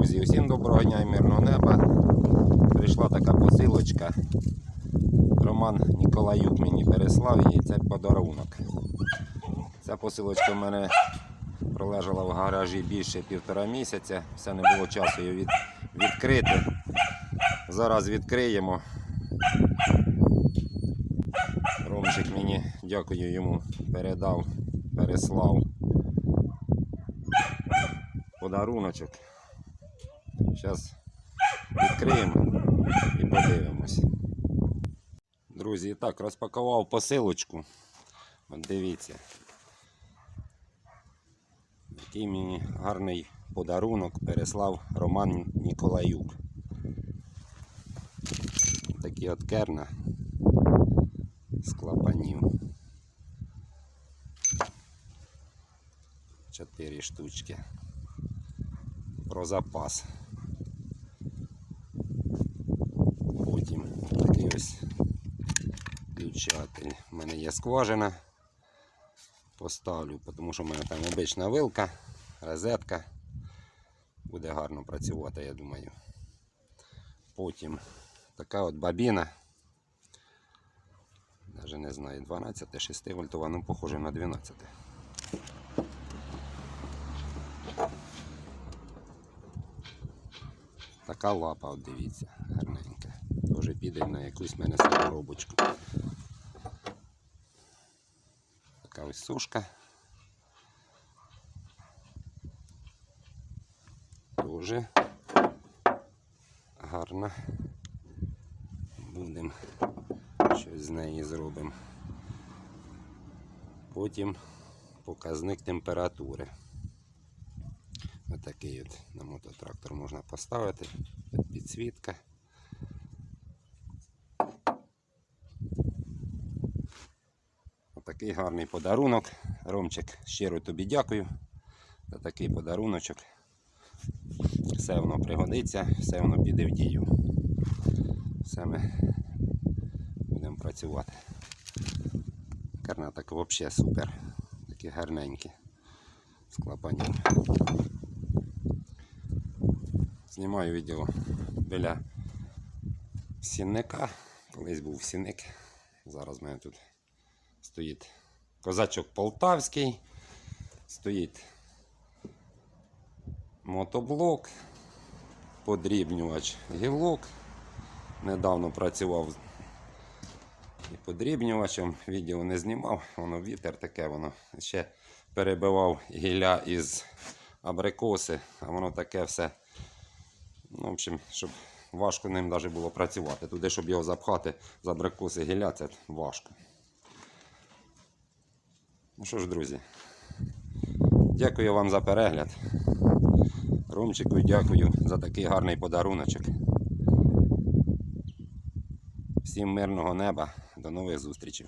Друзі, усім доброго дня і мирного неба. Прийшла така посилочка. Роман Ніколаюк мені переслав її, це подарунок. Ця посилочка в мене пролежала в гаражі більше півтора місяця. Все не було часу її від, відкрити. Зараз відкриємо. Ромчик мені, дякую йому, передав, переслав подаруночок. Зараз відкриємо і подивимось. Друзі, і так, розпакував посилочку. От дивіться. Який мені гарний подарунок переслав Роман Ніколаюк. Такі от керна з клапанів. Чотири штучки про запас. Потім такий ось включатель. У мене є скважина. Поставлю, тому що в мене там обична вилка, розетка. Буде гарно працювати, я думаю. Потім така от бабіна. Навіть не знаю, 12, 6 вольтова, ну похоже на 12. Така лапа, от дивіться, гарненька. Тоже піде на якусь мене саморобочку. Така ось сушка. Дуже гарна. Будемо щось з неї зробимо. Потім показник температури. Отакий от на мототрактор можна поставити. Підсвітка. Отакий гарний подарунок. Ромчик, щиро тобі дякую за такий подаруночок. Все воно пригодиться, все воно піде в дію. Все ми будемо працювати. Карнатик взагалі супер. Такі гарненькі з клапанів. Знімаю відео біля сінника. Колись був сінник. Зараз в мене тут стоїть козачок полтавський, стоїть мотоблок, подрібнювач гілок. Недавно працював і подрібнювачем, відео не знімав, воно вітер таке, воно ще перебивав гілля із абрикоси, а воно таке все. Ну, в общем, щоб важко ним навіть було працювати. Туди, щоб його запхати з абрикоси гілля, це важко. Ну що ж, друзі, дякую вам за перегляд. Ромчику дякую за такий гарний подаруночок. Всім мирного неба, до нових зустрічей.